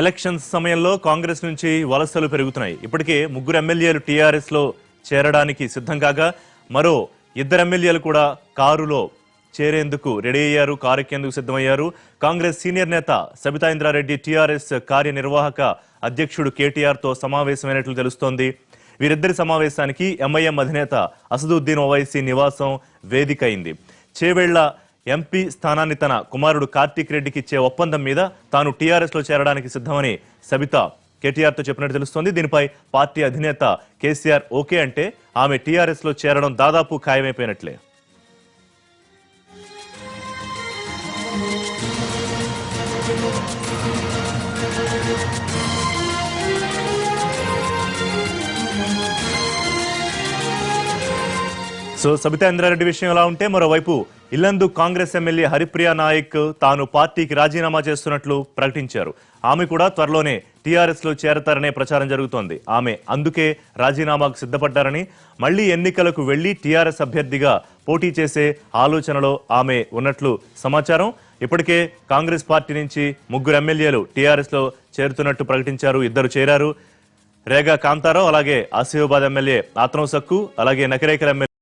Elections సమయంలో కాంగ్రెస్ నుంచి వలసలు పెరుగుతున్నాయి. ఇప్పటికే ముగ్గురు ఎమ్మెల్యేలు టీఆర్ఎస్లో చేరడానికి సిద్ధం కాగా మరో ఇద్దరు ఎమ్మెల్యేలు కూడా కారులో చేరేందుకు రెడీ అయ్యారు కారు ఎక్కేందుకు సిద్ధమయ్యారు. కాంగ్రెస్ సీనియర్ నేత సబితా ఇంద్రారెడ్డి టీఆర్ఎస్ కార్యనిర్వాహక అధ్యక్షుడు కేటీఆర్తో సమావేశమైనట్లు తెలుస్తోంది. వీరిద్దరి సమావేశానికి ఎంఐఎం అధినేత అసదుద్దీన్ ఓవైసీ నివాసం వేదిక అయింది. చేవేళ్ళ ఎంపీ స్థానాన్ని తన కుమారుడు కార్తీక్ రెడ్డికి ఇచ్చే ఒప్పందం మీద తాను టీఆర్ఎస్లో చేరడానికి సిద్ధమని సబిత కేటీఆర్తో చెప్పినట్టు తెలుస్తోంది. దీనిపై పార్టీ అధినేత కేసీఆర్ ఓకే అంటే ఆమె టీఆర్ఎస్లో చేరడం దాదాపు ఖాయమైపోయినట్లే. సో సబితా ఇంద్రారెడ్డి విషయం ఎలా ఉంటే మరోవైపు ఇల్లందు కాంగ్రెస్ ఎమ్మెల్యే హరిప్రియ నాయక్ తాను పార్టీకి రాజీనామా చేస్తున్నట్లు ప్రకటించారు. ఆమె కూడా త్వరలోనే టీఆర్ఎస్లో చేరతారనే ప్రచారం జరుగుతోంది. ఆమె అందుకే రాజీనామాకు సిద్ధపడ్డారని మళ్ళీ ఎన్నికలకు వెళ్ళి టీఆర్ఎస్ అభ్యర్థిగా పోటీ చేసే ఆలోచనలో ఆమె ఉన్నట్లు సమాచారం. ఇప్పటికే కాంగ్రెస్ పార్టీ నుంచి ముగ్గురు ఎమ్మెల్యేలు టీఆర్ఎస్లో చేరుతున్నట్టు ప్రకటించారు. ఇద్దరు చేరారు. రేగా కాంతారావు అలాగే ఆసిఫాబాద్ ఎమ్మెల్యే ఆత్రం సక్కు అలాగే నకిరేకల్ ఎమ్మెల్యే